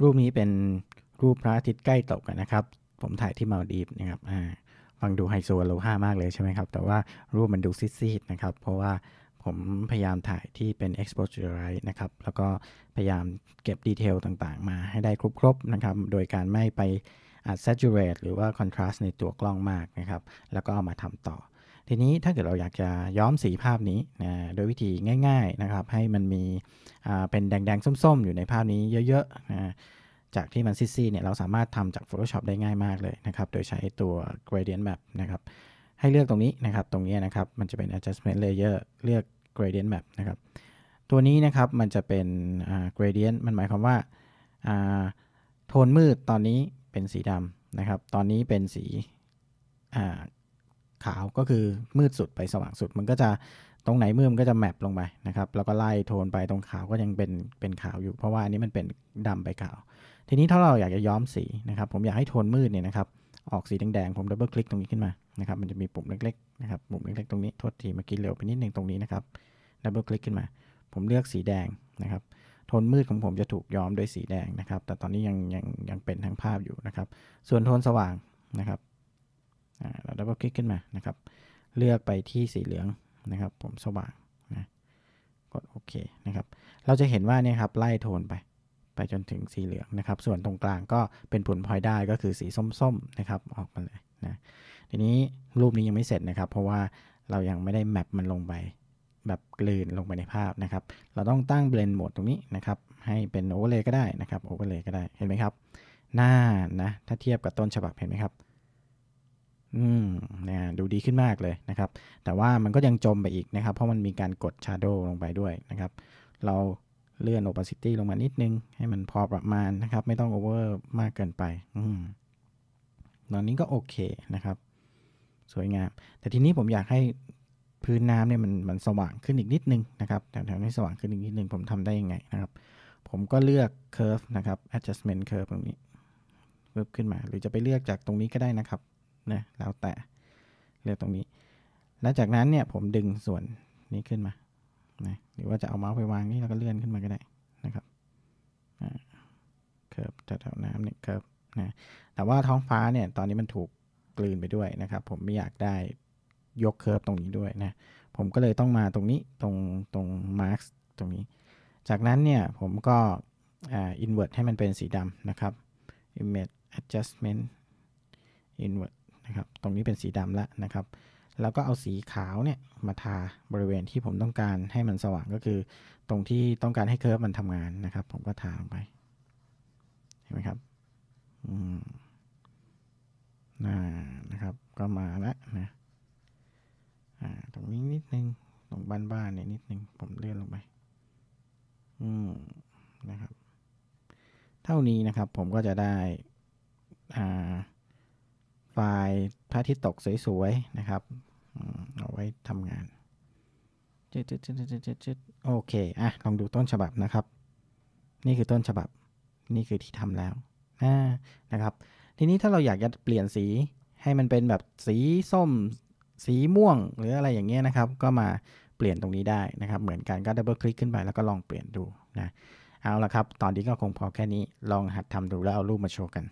รูปนี้เป็นรูปพระอาทิตย์ใกล้ตกนะครับ ผมถ่ายที่มาลดีฟนะครับอ่าฟังดูไฮโซโลห้ามากเลยใช่ไหมครับ แต่ว่ารูปมันดูซีดๆนะครับ เพราะว่าผมพยายามถ่ายที่เป็น exposure light นะครับ แล้วก็พยายามเก็บดีเทลต่างๆ มาให้ได้ครบๆนะครับ โดยการไม่ไป saturate หรือว่า contrast ในตัวกล้องมากนะครับ แล้วก็เอามาทำต่อ ทีนี้ถ้าเกิดเราอยากจะย้อมสีภาพนี้นะโดยวิธีง่าย ๆนะครับ ให้มันมีเป็นแดงๆ ส้มๆ อยู่ในภาพนี้เยอะๆนะจากที่มันซีดๆเนี่ยเราสามารถทำจาก Photoshop ได้ง่ายมากเลยนะครับ โดยใช้ตัว gradient map นะครับ ให้เลือกตรงนี้นะครับ ตรงนี้นะครับ มันจะเป็น adjustment layer เลือก gradient map นะครับ ตัวนี้นะครับมันจะเป็น gradient มันหมายความว่าโทนมืดตอนนี้เป็นสีดำนะครับ ตอนนี้เป็นสี ขาวก็คือมืดสุดไปสว่างสุด มันก็จะตรงไหนมืดมันก็จะแมปลงไปนะครับแล้วก็ไล่โทนไปตรงขาวก็ยังเป็นเป็นขาวอยู่ เพราะว่าอันนี้มันเป็นดำไปขาว ทีนี้ถ้าเราอยากจะย้อมสีนะครับผมอยากให้โทนมืดเนี่ยนะครับออกสีแดงๆผมดับเบิลคลิกตรงนี้ขึ้นมานะครับมันจะมีปุ่มเล็กๆนะครับปุ่มเล็กๆตรงนี้โทษทีเมื่อกี้เร็วไปนิดนึงตรงนี้นะครับดับเบิลคลิกขึ้นมา ผมเลือกสีแดงนะครับโทนมืดของผมจะถูกย้อมด้วยสีแดงนะครับ แต่ตอนนี้ยังยังยังเป็นทั้งภาพอยู่นะครับ ส่วนโทนสว่างนะครับ เราดับเบิลคลิกขึ้นมานะครับ เลือกไปที่สีเหลืองนะครับ ผมสว่างนะกดโอเคนะครับ เราจะเห็นว่าเนี่ยครับไล่โทนไปไปจนถึงสีเหลืองนะครับ ส่วนตรงกลางก็เป็นผลพลอยได้ก็คือสีส้มๆนะครับออกมาเลยนะทีนี้รูปนี้ยังไม่เสร็จนะครับ เพราะว่าเรายังไม่ได้แมปมันลงไปแบบกลืนลงไปในภาพนะครับ เราต้องตั้งเบลนด์โหมดตรงนี้นะครับ ให้เป็นโอเวอร์เลย์ก็ได้นะครับโอเวอร์เลย์ก็ได้เห็นไหมครับหน้านะถ้าเทียบกับต้นฉบับเห็นไหมครับ อืมนะดูดีขึ้นมากเลยนะครับ แต่ว่ามันก็ยังจมไปอีกนะครับ เพราะมันมีการกด Shadow ลงไปด้วยนะครับ เราเลื่อน opacity ลงมานิดนึง ให้มันพอประมาณนะครับ ไม่ต้อง over มากเกินไป อืมตอนนี้ก็โอเคนะครับ สวยงาม แต่ทีนี้ผมอยากให้พื้นน้ำเนี่ยมันมันสว่างขึ้นอีกนิดนึงนะครับแถวๆนี้สว่างขึ้นอีกนิดนึงผมทำได้ยังไงนะครับ ผมก็เลือก curve นะครับ adjustment curve ตรงนี้เพิ่มขึ้นมา หรือจะไปเลือกจากตรงนี้ก็ได้นะครับ นะแล้วแต่เลือกตรงนี้ แล้วจากนั้นเนี่ยผมดึงส่วนนี้ขึ้นมานะหรือว่าจะเอาเมาส์ไปวางนี่แล้วก็เลื่อนขึ้นมาก็ได้นะครับเคิร์ฟแถวน้ำเนี่ยเคิร์ฟนะแต่ว่าท้องฟ้าเนี่ยตอนนี้มันถูกกลืนไปด้วยนะครับ ผมไม่อยากได้ยกเคิร์ฟตรงนี้ด้วยนะผมก็เลยต้องมาตรงนี้ตรงตรงมาร์กตรงนี้ จากนั้นเนี่ยผมก็อินเวอร์ตให้มันเป็นสีดำนะครับ image adjustment invert นะครับ ตรงนี้เป็นสีดำแล้วนะครับ แล้วก็เอาสีขาวเนี่ยมาทาบริเวณที่ผมต้องการให้มันสว่างก็คือ ตรงที่ต้องการให้เคิร์ฟมันทำงานนะครับ ผมก็ทาลงไป เห็นไหมครับอืมน่านะครับ ก็มาแล้วนะอ่าตรงนี้นิดนึงตรงบ้านๆเนี่ยนิดนึงผมเลื่อนลงไปอืมนะครับ เท่านี้นะครับผมก็จะได้อ่า ไฟล์พระอาทิตย์ตกสวยๆนะครับเอาไว้ทำงานจึ๊ดจึ๊ดจึ๊ดจึ๊ดจึ๊ดจึ๊ดโอเคอะลองดูต้นฉบับนะครับ นี่คือต้นฉบับ นี่คือที่ทำแล้วนะครับ ทีนี้ถ้าเราอยากจะเปลี่ยนสีให้มันเป็นแบบสีส้ม สีม่วง หรืออะไรอย่างเงี้ยนะครับ ก็มาเปลี่ยนตรงนี้ได้นะครับ เหมือนกันก็ดับเบิลคลิกขึ้นไปแล้วก็ลองเปลี่ยนดูนะ เอาละครับ ตอนนี้ก็คงพอแค่นี้ ลองหัดทำดูแล้วเอารูปมาโชว์กัน